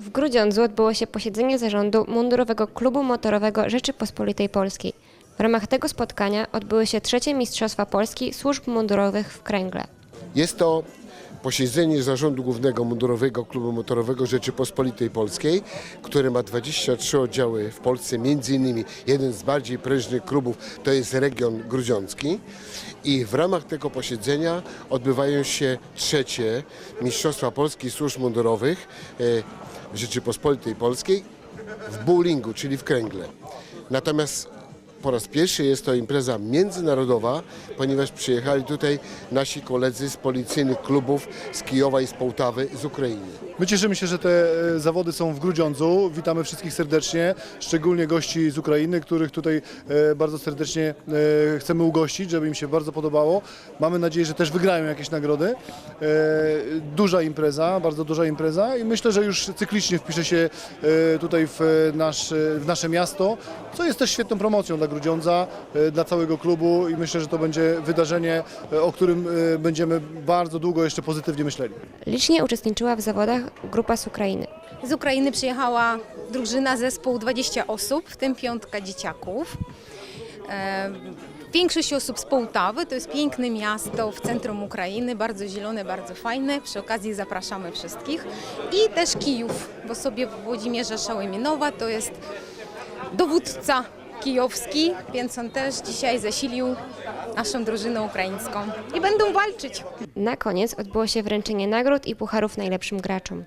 W Grudziądzu odbyło się posiedzenie zarządu Mundurowego Klubu Motorowego Rzeczypospolitej Polskiej. W ramach tego spotkania odbyły się trzecie Mistrzostwa Polski Służb Mundurowych w Kręgle. Jest to posiedzenie Zarządu Głównego Mundurowego Klubu Motorowego Rzeczypospolitej Polskiej, który ma 23 oddziały w Polsce, między innymi jeden z bardziej prężnych klubów to jest region grudziącki i w ramach tego posiedzenia odbywają się trzecie Mistrzostwa Polski Służb Mundurowych e, Rzeczypospolitej Polskiej w bowlingu, czyli w kręgle. Natomiast po raz pierwszy jest to impreza międzynarodowa, ponieważ przyjechali tutaj nasi koledzy z policyjnych klubów z Kijowa i z Połtawy, z Ukrainy. My cieszymy się, że te e, zawody są w Grudziądzu. Witamy wszystkich serdecznie, szczególnie gości z Ukrainy, których tutaj e, bardzo serdecznie e, chcemy ugościć, żeby im się bardzo podobało. Mamy nadzieję, że też wygrają jakieś nagrody. Duża impreza, bardzo duża impreza i myślę, że już cyklicznie wpisze się tutaj w, nasz, w nasze miasto, co jest też świetną promocją dla Grudziądza, e, dla całego klubu i myślę, że to będzie wydarzenie, e, o którym e, będziemy bardzo długo jeszcze pozytywnie myśleli. Licznie uczestniczyła w zawodach grupa z Ukrainy. Z Ukrainy przyjechała drużyna, zespół 20 osób, w tym piątka dzieciaków. Większość osób z Połtawy, to jest piękne miasto w centrum Ukrainy, bardzo zielone, bardzo fajne. Przy okazji zapraszamy wszystkich. I też Kijów w osobie Włodzimierza Szałeminowa, to jest dowódca kijowski, więc on też dzisiaj zasilił naszą drużynę ukraińską. I będą walczyć. Na koniec odbyło się wręczenie nagród i pucharów najlepszym graczom.